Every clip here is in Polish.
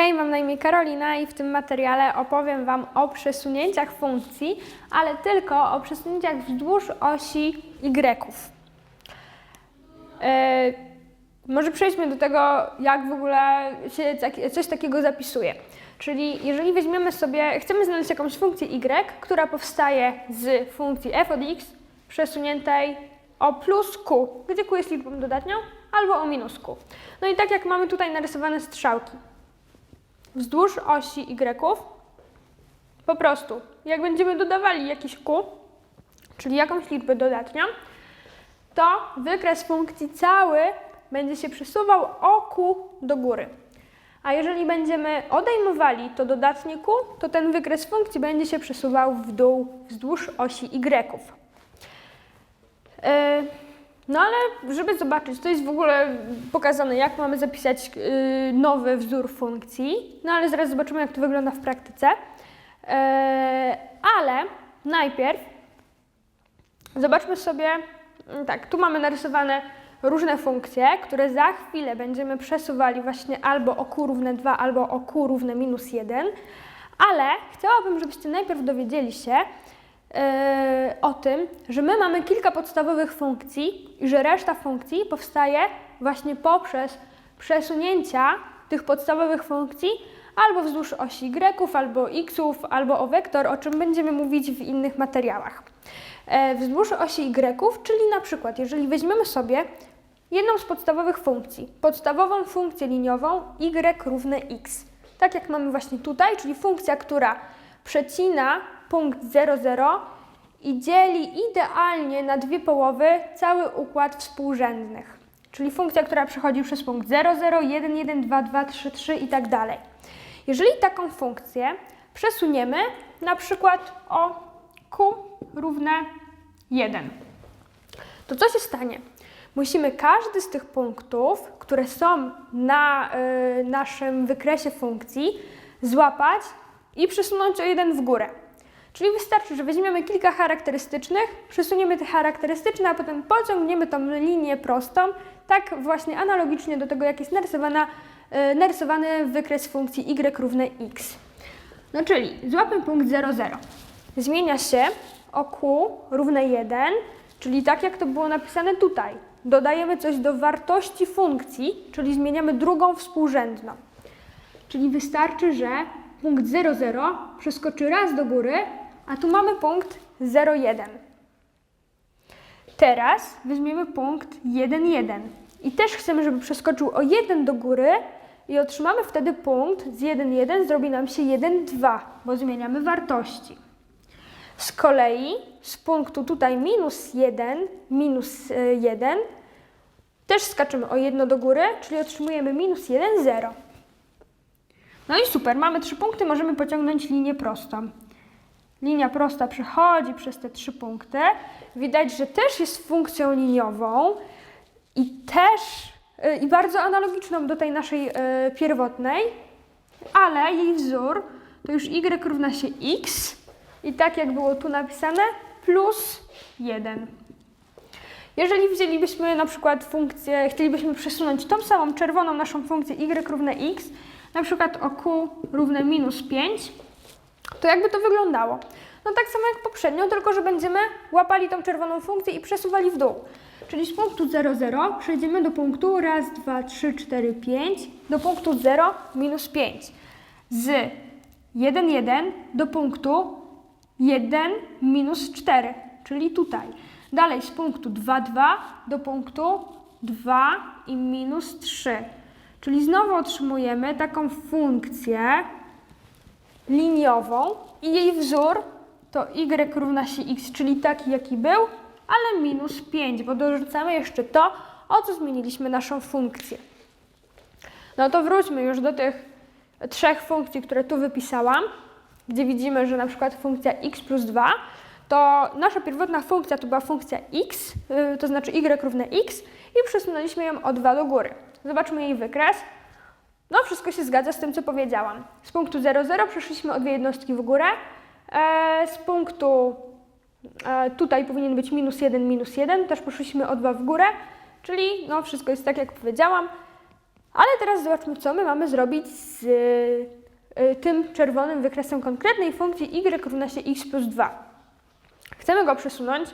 Hej, mam na imię Karolina i w tym materiale opowiem Wam o przesunięciach funkcji, ale tylko o przesunięciach wzdłuż osi Y. E, może przejdźmy do tego, jak w ogóle się tak- coś takiego zapisuje. Czyli jeżeli weźmiemy sobie, chcemy znaleźć jakąś funkcję y, która powstaje z funkcji f od x przesuniętej o plus q, gdzie q jest liczbą dodatnią, albo o minus q. No i tak jak mamy tutaj narysowane strzałki, wzdłuż osi y, po prostu, jak będziemy dodawali jakiś q, czyli jakąś liczbę dodatnią, to wykres funkcji cały będzie się przesuwał o q do góry. A jeżeli będziemy odejmowali to dodatnie q, to ten wykres funkcji będzie się przesuwał w dół wzdłuż osi y. Yy, No ale żeby zobaczyć, to jest w ogóle pokazane, jak mamy zapisać yy, nowy wzór funkcji. No ale zaraz zobaczymy, jak to wygląda w praktyce. Yy, Ale najpierw Zobaczmy sobie, mm, tak, tu mamy narysowane różne funkcje, które za chwilę będziemy przesuwali właśnie albo o q równe 2, albo o q równe minus 1, ale chciałabym, żebyście najpierw dowiedzieli się o tym, że my mamy kilka podstawowych funkcji i że reszta funkcji powstaje właśnie poprzez przesunięcia tych podstawowych funkcji albo wzdłuż osi y, albo xów, albo o wektor, o czym będziemy mówić w innych materiałach. E, wzdłuż osi y, czyli na przykład, jeżeli weźmiemy sobie jedną z podstawowych funkcji, podstawową funkcję liniową y równe x, tak jak mamy właśnie tutaj, czyli funkcja, która przecina punkt 0, 0 i dzieli idealnie na dwie połowy cały układ współrzędnych. Czyli funkcja, która przechodzi przez punkt 0, 0, 1, 1, 2, 2, 3, 3 i tak dalej. Jeżeli taką funkcję przesuniemy na przykład o q równe 1, to co się stanie? Musimy każdy z tych punktów, które są na y, naszym wykresie funkcji, złapać i przesunąć o jeden w górę. Czyli wystarczy, że weźmiemy kilka charakterystycznych, przesuniemy te charakterystyczne, a potem pociągniemy tą linię prostą, tak właśnie analogicznie do tego, jak jest narysowana, y, narysowany wykres funkcji y równe x. No czyli złapmy punkt 0, 0. Zmienia się o q równe 1, czyli tak jak to było napisane tutaj. Dodajemy coś do wartości funkcji, czyli zmieniamy drugą współrzędną. Czyli wystarczy, że punkt 0, 0 przeskoczy raz do góry, a tu mamy punkt 0, 1. Teraz weźmiemy punkt 1, 1 i też chcemy, żeby przeskoczył o 1 do góry i otrzymamy wtedy punkt z 1, 1 zrobi nam się 1, 2, bo zmieniamy wartości. Z kolei z punktu tutaj minus 1, minus 1 też skaczemy o 1 do góry, czyli otrzymujemy minus 1, 0. No i super, mamy trzy punkty, możemy pociągnąć linię prostą. Linia prosta przechodzi przez te trzy punkty. Widać, że też jest funkcją liniową i też y, i bardzo analogiczną do tej naszej y, pierwotnej, ale jej wzór to już y równa się x i tak jak było tu napisane, plus 1. Jeżeli wzięlibyśmy na przykład funkcję, chcielibyśmy przesunąć tą samą czerwoną naszą funkcję y równe x, na przykład o q równe minus 5, to jakby to wyglądało? No tak samo jak poprzednio, tylko że będziemy łapali tą czerwoną funkcję i przesuwali w dół. Czyli z punktu 0, 0 przejdziemy do punktu raz, dwa, trzy, cztery, pięć, do punktu 0, minus 5. Z 1, 1 do punktu 1, minus 4, czyli tutaj. Dalej z punktu 2, 2 do punktu 2 i minus 3. Czyli znowu otrzymujemy taką funkcję liniową i jej wzór to y równa się x, czyli taki jaki był, ale minus 5, bo dorzucamy jeszcze to, o co zmieniliśmy naszą funkcję. No to wróćmy już do tych trzech funkcji, które tu wypisałam, gdzie widzimy, że na przykład funkcja x plus 2, to nasza pierwotna funkcja to była funkcja x, yy, to znaczy y równe x i przesunęliśmy ją o 2 do góry. Zobaczmy jej wykres. No, wszystko się zgadza z tym, co powiedziałam. Z punktu 0, 0 przeszliśmy o dwie jednostki w górę. E, z punktu e, tutaj powinien być minus 1, minus 1, też poszliśmy o 2 w górę, czyli no, wszystko jest tak, jak powiedziałam. Ale teraz zobaczmy, co my mamy zrobić z y, tym czerwonym wykresem konkretnej funkcji y równa się x plus 2. Chcemy go przesunąć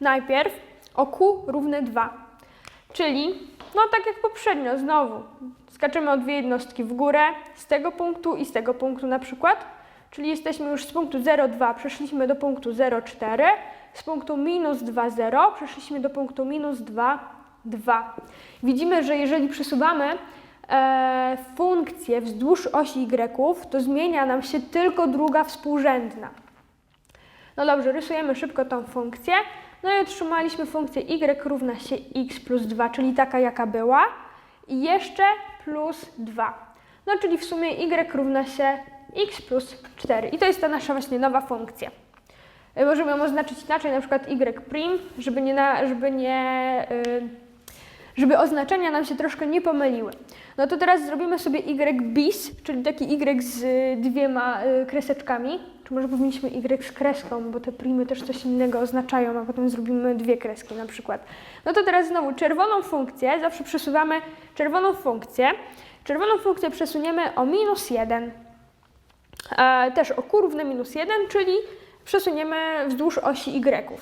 najpierw o q równe 2. Czyli, no tak jak poprzednio, znowu skaczemy o dwie jednostki w górę z tego punktu i z tego punktu na przykład. Czyli jesteśmy już z punktu 0,2, przeszliśmy do punktu 0,4. Z punktu minus 2,0 przeszliśmy do punktu minus 2,2. Widzimy, że jeżeli przesuwamy e, funkcję wzdłuż osi y, to zmienia nam się tylko druga współrzędna. No dobrze, rysujemy szybko tą funkcję. No i otrzymaliśmy funkcję y równa się x plus 2, czyli taka jaka była. I jeszcze plus 2. No czyli w sumie y równa się x plus 4. I to jest ta nasza właśnie nowa funkcja. Y, Możemy ją oznaczyć inaczej, na przykład y żeby nie, na, żeby nie y, żeby oznaczenia nam się troszkę nie pomyliły. No to teraz zrobimy sobie y bis, czyli taki y z dwiema y, kreseczkami. Czy może powinniśmy y z kreską, bo te primy też coś innego oznaczają, a potem zrobimy dwie kreski na przykład. No to teraz znowu czerwoną funkcję, zawsze przesuwamy czerwoną funkcję. Czerwoną funkcję przesuniemy o minus 1. E, też o q minus 1, czyli przesuniemy wzdłuż osi y.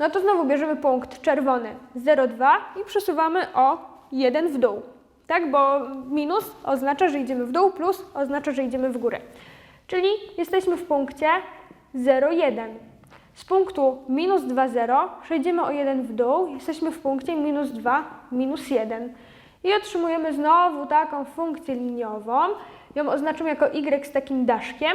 No to znowu bierzemy punkt czerwony 0,2 i przesuwamy o 1 w dół. Tak, bo minus oznacza, że idziemy w dół, plus oznacza, że idziemy w górę. Czyli jesteśmy w punkcie 0,1. Z punktu minus 2,0 przejdziemy o 1 w dół, jesteśmy w punkcie minus 2, minus 1. I otrzymujemy znowu taką funkcję liniową. Ją oznaczymy jako y z takim daszkiem.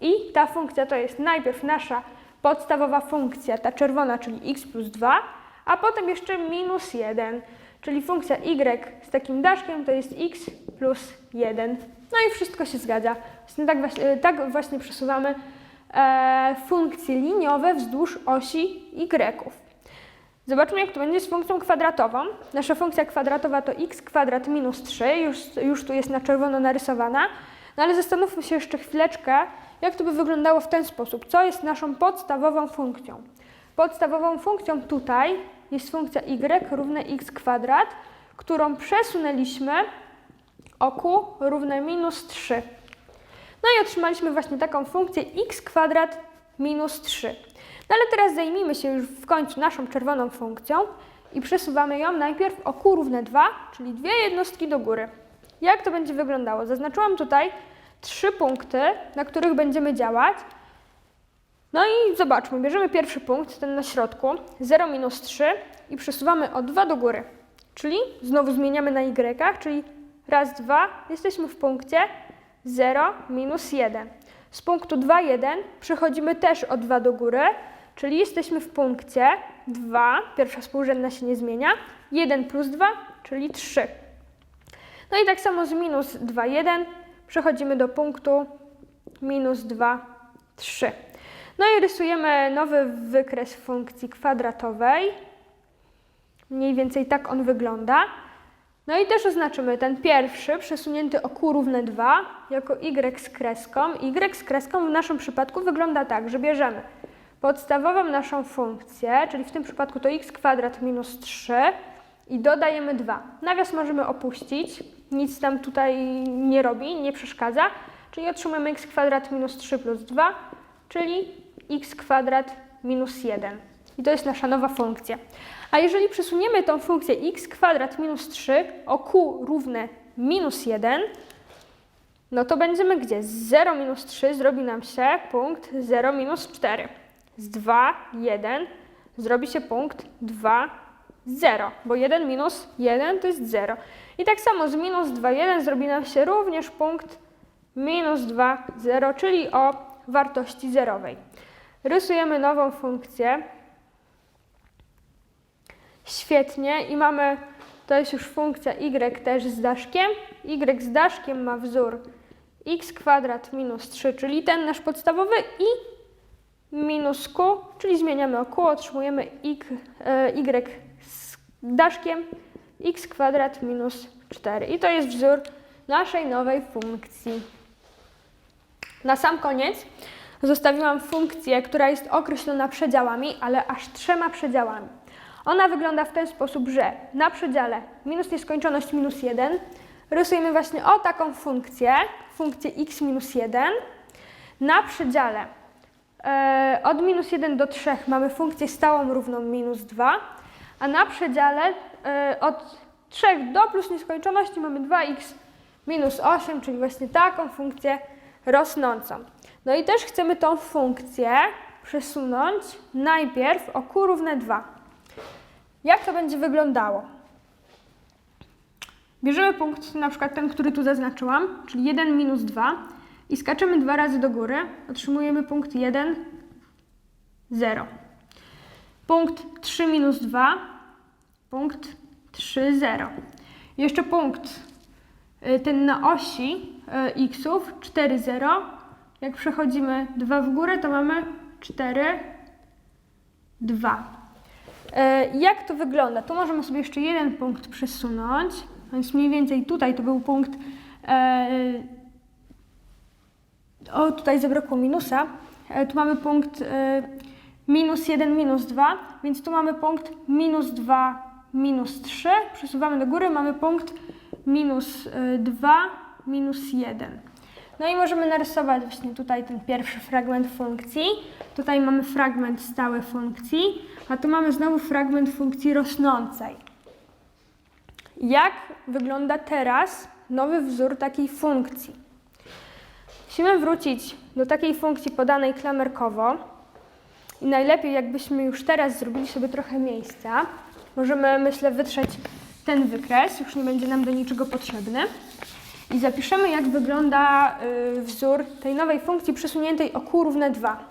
I ta funkcja to jest najpierw nasza podstawowa funkcja, ta czerwona, czyli x plus 2, a potem jeszcze minus 1, czyli funkcja y z takim daszkiem to jest x plus 1. No i wszystko się zgadza. Tak, właśnie, tak właśnie przesuwamy e, funkcje liniowe wzdłuż osi y. Zobaczmy, jak to będzie z funkcją kwadratową. Nasza funkcja kwadratowa to x kwadrat minus 3, już, już tu jest na czerwono narysowana. No ale zastanówmy się jeszcze chwileczkę, jak to by wyglądało w ten sposób. Co jest naszą podstawową funkcją? Podstawową funkcją tutaj jest funkcja y równe x kwadrat, którą przesunęliśmy o q równe minus 3. No i otrzymaliśmy właśnie taką funkcję x kwadrat minus 3. No ale teraz zajmijmy się już w końcu naszą czerwoną funkcją i przesuwamy ją najpierw o q równe 2, czyli dwie jednostki do góry. Jak to będzie wyglądało? Zaznaczyłam tutaj trzy punkty, na których będziemy działać. No i zobaczmy, bierzemy pierwszy punkt, ten na środku, 0 minus 3 i przesuwamy o 2 do góry. Czyli znowu zmieniamy na y, czyli raz, dwa, jesteśmy w punkcie 0 minus 1. Z punktu 2, 1 przechodzimy też o 2 do góry, czyli jesteśmy w punkcie 2, pierwsza współrzędna się nie zmienia, 1 plus 2, czyli 3. No i tak samo z minus 2, 1 przechodzimy do punktu minus 2, 3. No i rysujemy nowy wykres funkcji kwadratowej. Mniej więcej tak on wygląda. No i też oznaczymy ten pierwszy, przesunięty o q równe 2, jako y z kreską. y z kreską w naszym przypadku wygląda tak, że bierzemy podstawową naszą funkcję, czyli w tym przypadku to x kwadrat minus 3 i dodajemy 2. Nawias możemy opuścić, nic tam tutaj nie robi, nie przeszkadza, czyli otrzymujemy x kwadrat minus 3 plus 2, czyli x kwadrat minus 1. I to jest nasza nowa funkcja. A jeżeli przesuniemy tą funkcję x kwadrat minus 3 o q równe minus 1, no to będziemy gdzie? Z 0 minus 3 zrobi nam się punkt 0 minus 4. Z 2, 1 zrobi się punkt 2, 0, bo 1 minus 1 to jest 0. I tak samo z minus 2, 1 zrobi nam się również punkt minus 2, 0, czyli o wartości zerowej. Rysujemy nową funkcję. Świetnie i mamy, to jest już funkcja y też z daszkiem. y z daszkiem ma wzór x kwadrat minus 3, czyli ten nasz podstawowy i minus q, czyli zmieniamy o q, otrzymujemy y, y daszkiem x kwadrat minus 4. I to jest wzór naszej nowej funkcji. Na sam koniec zostawiłam funkcję, która jest określona przedziałami, ale aż trzema przedziałami. Ona wygląda w ten sposób, że na przedziale minus nieskończoność minus 1 rysujemy właśnie o taką funkcję, funkcję x minus 1. Na przedziale e, od minus 1 do 3 mamy funkcję stałą równą minus 2, a na przedziale e, od 3 do plus nieskończoności mamy 2x minus 8, czyli właśnie taką funkcję rosnącą. No i też chcemy tą funkcję przesunąć najpierw o q równe 2. Jak to będzie wyglądało? Bierzemy punkt, na przykład ten, który tu zaznaczyłam, czyli 1 minus 2 i skaczemy dwa razy do góry, otrzymujemy punkt 1, 0. Punkt 3 minus 2, punkt 3, 0. Jeszcze punkt y, ten na osi y, xów 4, 0. Jak przechodzimy 2 w górę, to mamy 4, 2. E, Jak to wygląda? Tu możemy sobie jeszcze jeden punkt przesunąć, więc mniej więcej tutaj to był punkt. O, tutaj zabrakło minusa. Tu mamy punkt minus 1, minus 2, więc tu mamy punkt minus 2, minus 3. Przesuwamy do góry, mamy punkt minus e, 2, minus 1. No i możemy narysować właśnie tutaj ten pierwszy fragment funkcji. Tutaj mamy fragment stały funkcji, a tu mamy znowu fragment funkcji rosnącej. Jak wygląda teraz nowy wzór takiej funkcji? Musimy wrócić do takiej funkcji podanej klamerkowo i najlepiej jakbyśmy już teraz zrobili sobie trochę miejsca. Możemy, myślę, wytrzeć ten wykres, już nie będzie nam do niczego potrzebny. I zapiszemy, jak wygląda y, wzór tej nowej funkcji przesuniętej o q równe 2.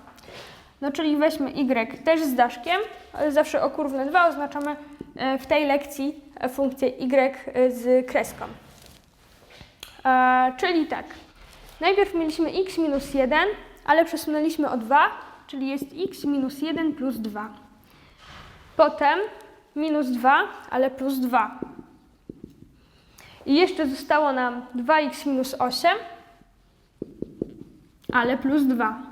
No czyli weźmy y też z daszkiem, ale zawsze o q równe 2 oznaczamy e, w tej lekcji funkcję y z kreską. E, czyli tak, najpierw mieliśmy x minus 1, ale przesunęliśmy o 2, czyli jest x minus 1 plus 2. Potem minus 2, ale plus 2. I jeszcze zostało nam 2x minus 8, ale plus 2.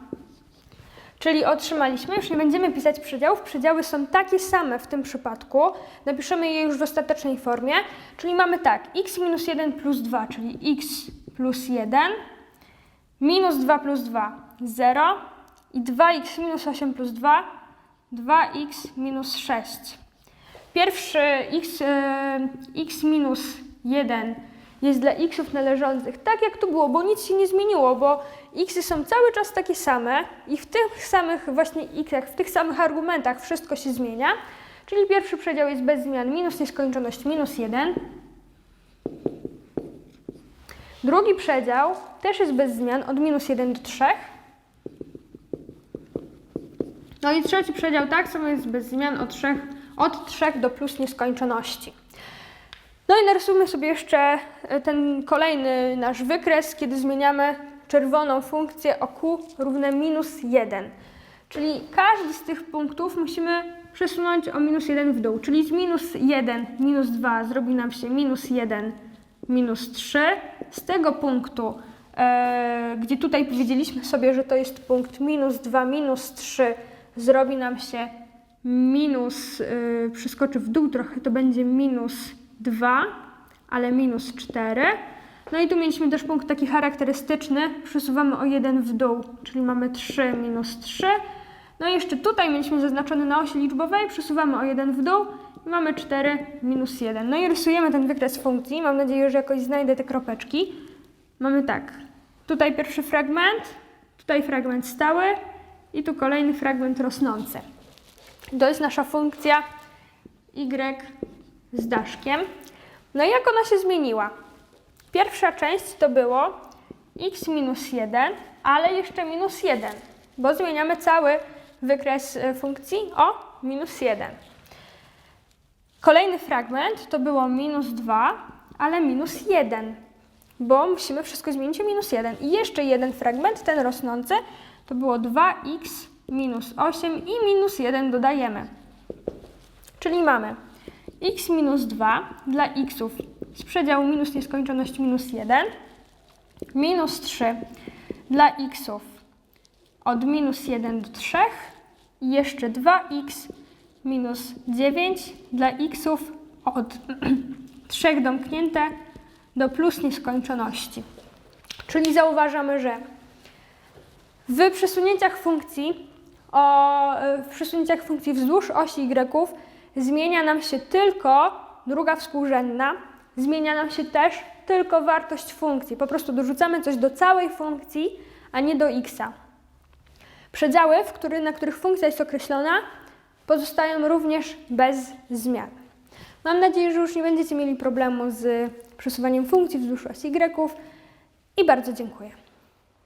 Czyli otrzymaliśmy, już nie będziemy pisać przedziałów, przedziały są takie same w tym przypadku. Napiszemy je już w ostatecznej formie, czyli mamy tak, x minus 1 plus 2, czyli x plus 1, minus 2 plus 2, 0 i 2x minus 8 plus 2, 2x minus 6. Pierwszy x, e, x minus 1 jest dla xów należących tak jak tu było, bo nic się nie zmieniło, bo xy są cały czas takie same i w tych samych właśnie xach, w tych samych argumentach wszystko się zmienia. Czyli pierwszy przedział jest bez zmian, minus nieskończoność minus 1. Drugi przedział też jest bez zmian, od minus 1 do 3. No i trzeci przedział tak samo jest bez zmian od 3, od 3 do plus nieskończoności. No i narysujmy sobie jeszcze e, ten kolejny nasz wykres, kiedy zmieniamy czerwoną funkcję o q równe minus 1. Czyli każdy z tych punktów musimy przesunąć o minus 1 w dół. Czyli z minus 1, minus 2 zrobi nam się minus 1, minus 3. Z tego punktu, e, gdzie tutaj powiedzieliśmy sobie, że to jest punkt minus 2, minus 3, zrobi nam się minus, e, przeskoczy w dół trochę, to będzie minus 2, ale minus 4. No i tu mieliśmy też punkt taki charakterystyczny, przesuwamy o 1 w dół, czyli mamy 3 minus 3. No i jeszcze tutaj mieliśmy zaznaczony na osi liczbowej, przesuwamy o 1 w dół i mamy 4 minus 1. No i rysujemy ten wykres funkcji, mam nadzieję, że jakoś znajdę te kropeczki. Mamy tak, tutaj pierwszy fragment, tutaj fragment stały i tu kolejny fragment rosnący. To jest nasza funkcja y z daszkiem. No i jak ona się zmieniła? Pierwsza część to było x minus 1, ale jeszcze minus 1, bo zmieniamy cały wykres e, funkcji o minus 1. Kolejny fragment to było minus 2, ale minus 1, bo musimy wszystko zmienić o minus 1. I jeszcze jeden fragment, ten rosnący, to było 2x minus 8 i minus 1 dodajemy. Czyli mamy x minus 2 dla xów z przedziału minus nieskończoność minus 1, minus 3 dla xów od minus 1 do 3 i jeszcze 2x minus 9 dla xów od 3 domknięte do plus nieskończoności. Czyli zauważamy, że w przesunięciach funkcji, o, w przesunięciach funkcji wzdłuż osi y zmienia nam się tylko druga współrzędna, zmienia nam się też tylko wartość funkcji. Po prostu dorzucamy coś do całej funkcji, a nie do x. Przedziały, w który, na których funkcja jest określona, pozostają również bez zmian. Mam nadzieję, że już nie będziecie mieli problemu z przesuwaniem funkcji wzdłuż osi y i bardzo dziękuję.